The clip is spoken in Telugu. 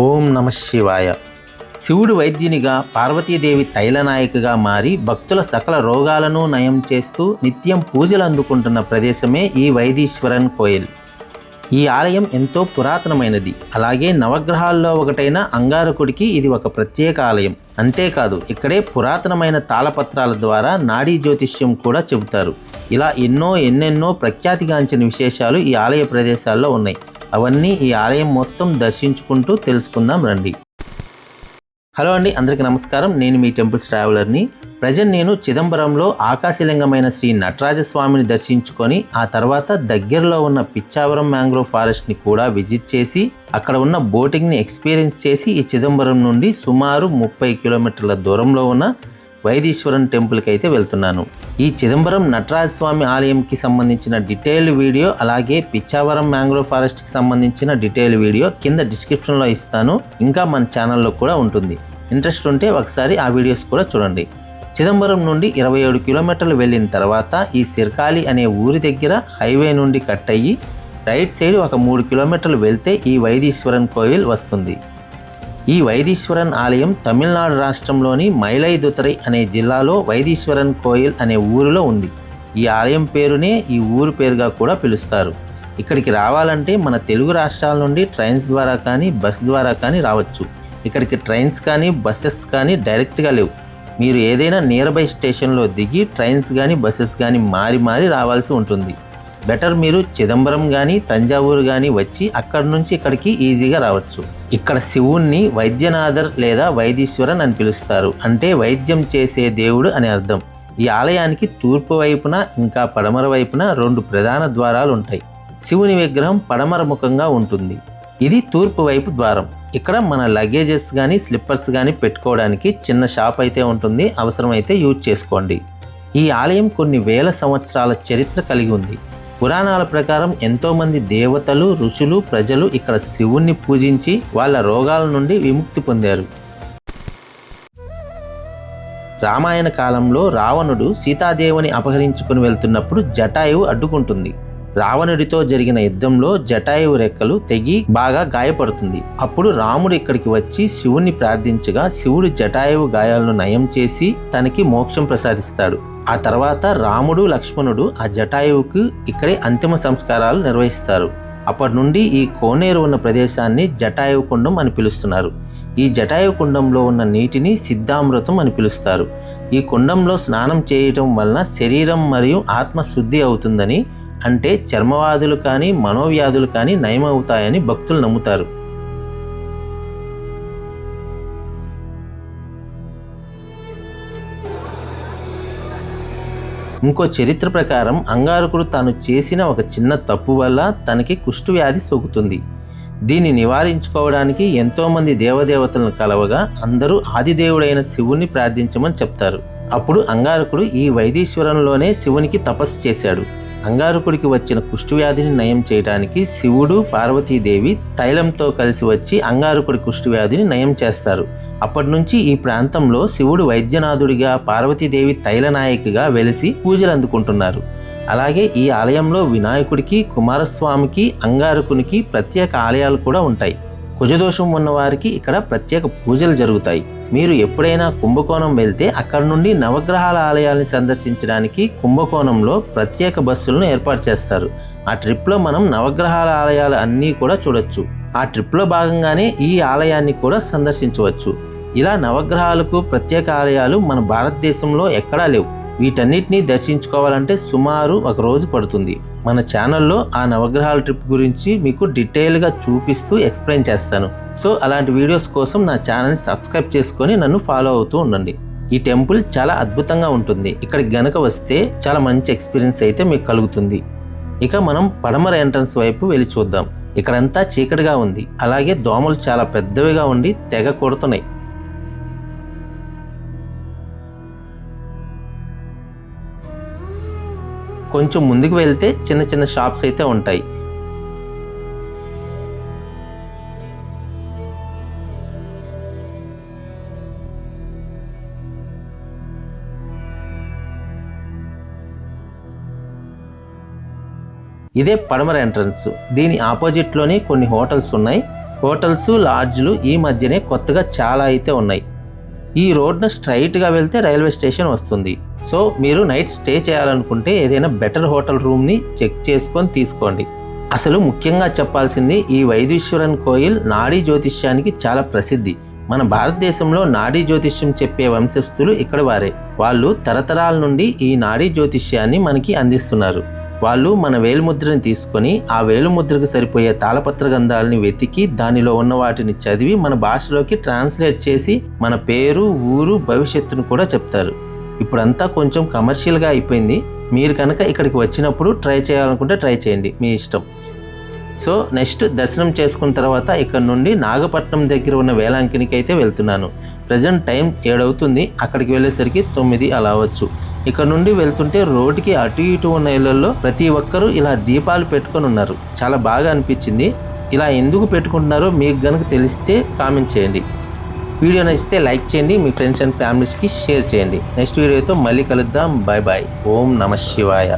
ఓం నమ శివాయ. శివుడు వైద్యునిగా పార్వతీదేవి తైలనాయకగా మారి భక్తుల సకల రోగాలను నయం చేస్తూ నిత్యం పూజలు అందుకుంటున్న ప్రదేశమే ఈ వైదీశ్వరన్ కోయిల్. ఈ ఆలయం ఎంతో పురాతనమైనది. అలాగే నవగ్రహాల్లో ఒకటైన అంగారకుడికి ఇది ఒక ప్రత్యేక ఆలయం. అంతేకాదు ఇక్కడే పురాతనమైన తాళపత్రాల ద్వారా నాడీ జ్యోతిష్యం కూడా చెబుతారు. ఇలా ఎన్నో ఎన్నెన్నో ప్రఖ్యాతిగాంచిన విశేషాలు ఈ ఆలయ ప్రదేశాల్లో ఉన్నాయి. అవన్నీ ఈ ఆలయం మొత్తం దర్శించుకుంటూ తెలుసుకుందాం రండి. హలో అండి అందరికీ నమస్కారం. నేను మీ టెంపుల్స్ ట్రావెలర్ని. ప్రజెంట్ నేను చిదంబరంలో ఆకాశలింగమైన శ్రీ నటరాజస్వామిని దర్శించుకొని ఆ తర్వాత దగ్గరలో ఉన్న పిచ్చావరం మ్యాంగ్రోవ్ ఫారెస్ట్ని కూడా విజిట్ చేసి అక్కడ ఉన్న బోటింగ్ని ఎక్స్పీరియన్స్ చేసి ఈ చిదంబరం నుండి సుమారు ముప్పై కిలోమీటర్ల దూరంలో ఉన్న వైదీశ్వరం టెంపుల్కి అయితే వెళ్తున్నాను. ఈ చిదంబరం నటరాజ స్వామి ఆలయంకి సంబంధించిన డీటెయిల్డ్ వీడియో అలాగే పిచ్చావరం మ్యాంగ్రోవ్ ఫారెస్ట్కి సంబంధించిన డీటెయిల్ వీడియో కింద డిస్క్రిప్షన్లో ఇస్తాను. ఇంకా మన ఛానల్లో కూడా ఉంటుంది. ఇంట్రెస్ట్ ఉంటే ఒకసారి ఆ వీడియోస్ కూడా చూడండి. చిదంబరం నుండి ఇరవై ఏడు కిలోమీటర్లు వెళ్ళిన తర్వాత ఈ సిర్కాలి అనే ఊరి దగ్గర హైవే నుండి కట్ అయ్యి రైట్ సైడ్ ఒక మూడు కిలోమీటర్లు వెళ్తే ఈ వైదీశ్వరన్ కోయిల్ వస్తుంది. ఈ వైదీశ్వరన్ ఆలయం తమిళనాడు రాష్ట్రంలోని మైలైదుతరై అనే జిల్లాలో వైదీశ్వరన్ కోయిల్ అనే ఊరిలో ఉంది. ఈ ఆలయం పేరునే ఈ ఊరు పేరుగా కూడా పిలుస్తారు. ఇక్కడికి రావాలంటే మన తెలుగు రాష్ట్రాల నుండి ట్రైన్స్ ద్వారా కానీ బస్ ద్వారా కానీ రావచ్చు. ఇక్కడికి ట్రైన్స్ కానీ బస్సెస్ కానీ డైరెక్ట్గా లేవు. మీరు ఏదైనా నియర్ బై స్టేషన్లో దిగి ట్రైన్స్ కానీ బస్సెస్ కానీ మారి మారి రావాల్సి ఉంటుంది. బెటర్ మీరు చిదంబరం కానీ తంజావూరు కానీ వచ్చి అక్కడి నుంచి ఇక్కడికి ఈజీగా రావచ్చు. ఇక్కడ శివుణ్ణి వైద్యనాథర్ లేదా వైదీశ్వరన్ అని పిలుస్తారు. అంటే వైద్యం చేసే దేవుడు అని అర్థం. ఈ ఆలయానికి తూర్పు వైపున ఇంకా పడమర వైపున రెండు ప్రధాన ద్వారాలు ఉంటాయి శివుని విగ్రహం పడమర ముఖంగా ఉంటుంది. ఇది తూర్పు వైపు ద్వారం. ఇక్కడ మన లగేజెస్ కానీ స్లిప్పర్స్ కానీ పెట్టుకోవడానికి చిన్న షాప్ అయితే ఉంటుంది. అవసరమైతే యూజ్ చేసుకోండి. ఈ ఆలయం కొన్ని వేల సంవత్సరాల చరిత్ర కలిగి ఉంది. పురాణాల ప్రకారం ఎంతోమంది దేవతలు ఋషులు ప్రజలు ఇక్కడ శివుణ్ణి పూజించి వాళ్ళ రోగాల నుండి విముక్తి పొందారు. రామాయణ కాలంలో రావణుడు సీతాదేవిని అపహరించుకుని వెళ్తున్నప్పుడు జటాయువు అడ్డుకుంటుంది. రావణుడితో జరిగిన యుద్ధంలో జటాయువు రెక్కలు తెగి బాగా గాయపడుతుంది. అప్పుడు రాముడు ఇక్కడికి వచ్చి శివుణ్ణి ప్రార్థించగా శివుడు జటాయువు గాయాలను నయం చేసి తనకి మోక్షం ప్రసాదిస్తాడు. ఆ తర్వాత రాముడు లక్ష్మణుడు ఆ జటాయువుకు ఇక్కడే అంతిమ సంస్కారాలు నిర్వహిస్తారు. అప్పటి నుండి ఈ కోనేరు ఉన్న ప్రదేశాన్ని జటాయువు కుండం అని పిలుస్తున్నారు. ఈ జటాయు కుండంలో ఉన్న నీటిని సిద్ధామృతం అని పిలుస్తారు. ఈ కుండంలో స్నానం చేయటం వలన శరీరం మరియు ఆత్మ శుద్ధి అవుతుందని అంటే చర్మవ్యాధులు కానీ మనోవ్యాధులు కానీ నయమవుతాయని భక్తులు నమ్ముతారు. ఇంకో చరిత్ర ప్రకారం అంగారకుడు తాను చేసిన ఒక చిన్న తప్పు వల్ల తనకి కుష్ఠవ్యాధి సోకుతుంది. దీన్ని నివారించుకోవడానికి ఎంతోమంది దేవదేవతలను కలవగా అందరూ ఆదిదేవుడైన శివుణ్ణి ప్రార్థించమని చెప్తారు. అప్పుడు అంగారకుడు ఈ వైదీశ్వరంలోనే శివునికి తపస్సు చేశాడు. అంగారకుడికి వచ్చిన కుష్ఠవ్యాధిని నయం చేయడానికి శివుడు పార్వతీదేవి తైలంతో కలిసి వచ్చి అంగారకుడి కుష్ఠవ్యాధిని నయం చేస్తారు. అప్పటి నుంచి ఈ ప్రాంతంలో శివుడు వైద్యనాథుడిగా పార్వతీదేవి తైలనాయకిగా వెలిసి పూజలు అందుకుంటున్నారు. అలాగే ఈ ఆలయంలో వినాయకుడికి కుమారస్వామికి అంగారకునికి ప్రత్యేక ఆలయాలు కూడా ఉంటాయి. కుజదోషం ఉన్నవారికి ఇక్కడ ప్రత్యేక పూజలు జరుగుతాయి. మీరు ఎప్పుడైనా కుంభకోణం వెళ్తే అక్కడ నుండి నవగ్రహాల ఆలయాల్ని సందర్శించడానికి కుంభకోణంలో ప్రత్యేక బస్సులను ఏర్పాటు చేస్తారు. ఆ ట్రిప్లో మనం నవగ్రహాల ఆలయాలు అన్నీ కూడా చూడొచ్చు. ఆ ట్రిప్లో భాగంగానే ఈ ఆలయాన్ని కూడా సందర్శించవచ్చు. ఇలా నవగ్రహాలకు ప్రత్యేక ఆలయాలు మన భారతదేశంలో ఎక్కడా లేవు. వీటన్నిటినీ దర్శించుకోవాలంటే సుమారు ఒక రోజు పడుతుంది. మన ఛానల్లో ఆ నవగ్రహాల ట్రిప్ గురించి మీకు డీటెయిల్గా చూపిస్తూ ఎక్స్ప్లెయిన్ చేస్తాను. సో అలాంటి వీడియోస్ కోసం నా ఛానల్ని సబ్స్క్రైబ్ చేసుకొని నన్ను ఫాలో అవుతూ ఉండండి. ఈ టెంపుల్ చాలా అద్భుతంగా ఉంటుంది. ఇక్కడికి గనక వస్తే చాలా మంచి ఎక్స్పీరియన్స్ అయితే మీకు కలుగుతుంది. ఇక మనం పడమర ఎంట్రన్స్ వైపు వెళ్ళి చూద్దాం. ఇక్కడంతా చీకటిగా ఉంది. అలాగే దోమలు చాలా పెద్దవిగా ఉండి తెగ కొడుతున్నాయి. కొంచెం ముందుకు వెళ్తే చిన్న చిన్న షాప్స్ అయితే ఉంటాయి. ఇదే పడమర ఎంట్రన్స్. దీని ఆపోజిట్లోనే కొన్ని హోటల్స్ ఉన్నాయి. హోటల్స్ లాడ్జ్లు ఈ మధ్యనే కొత్తగా చాలా అయితే ఉన్నాయి. ఈ రోడ్ను స్ట్రైట్గా వెళ్తే రైల్వే స్టేషన్ వస్తుంది. సో మీరు నైట్ స్టే చేయాలనుకుంటే ఏదైనా బెటర్ హోటల్ రూమ్ని చెక్ చేసుకొని తీసుకోండి. అసలు ముఖ్యంగా చెప్పాల్సింది ఈ వైదీశ్వరన్ కోయిల్ నాడీ జ్యోతిష్యానికి చాలా ప్రసిద్ధి. మన భారతదేశంలో నాడీ జ్యోతిష్యం చెప్పే వంశస్థులు ఇక్కడ వారే. వాళ్ళు తరతరాల నుండి ఈ నాడీ జ్యోతిష్యాన్ని మనకి అందిస్తున్నారు. వాళ్ళు మన వేలుముద్రని తీసుకొని ఆ వేలుముద్రకు సరిపోయే తాళపత్ర గంధాలని వెతికి దానిలో ఉన్న వాటిని చదివి మన భాషలోకి ట్రాన్స్లేట్ చేసి మన పేరు ఊరు భవిష్యత్తును కూడా చెప్తారు. ఇప్పుడంతా కొంచెం కమర్షియల్గా అయిపోయింది. మీరు కనుక ఇక్కడికి వచ్చినప్పుడు ట్రై చేయాలనుకుంటే ట్రై చేయండి. మీ ఇష్టం. సో నెక్స్ట్ దర్శనం చేసుకున్న తర్వాత ఇక్కడ నుండి నాగపట్నం దగ్గర ఉన్న వేలాంకినికి అయితే వెళ్తున్నాను. ప్రజెంట్ టైం ఏడవుతుంది. అక్కడికి వెళ్ళేసరికి తొమ్మిది అలా అవ్వచ్చు. ఇక్కడ నుండి వెళ్తుంటే రోడ్డుకి అటు ఇటు ఉన్న ఇళ్ళలో ప్రతి ఒక్కరూ ఇలా దీపాలు పెట్టుకొని ఉన్నారు. చాలా బాగా అనిపించింది. ఇలా ఎందుకు పెట్టుకుంటున్నారో మీకు గనుక తెలిస్తే కామెంట్ చేయండి. వీడియో నచ్చితే లైక్ చేయండి మీ ఫ్రెండ్స్ అండ్ ఫ్యామిలీస్కి షేర్ చేయండి. నెక్స్ట్ వీడియోతో మళ్ళీ కలుద్దాం. Bye bye. ఓం నమ శివాయ.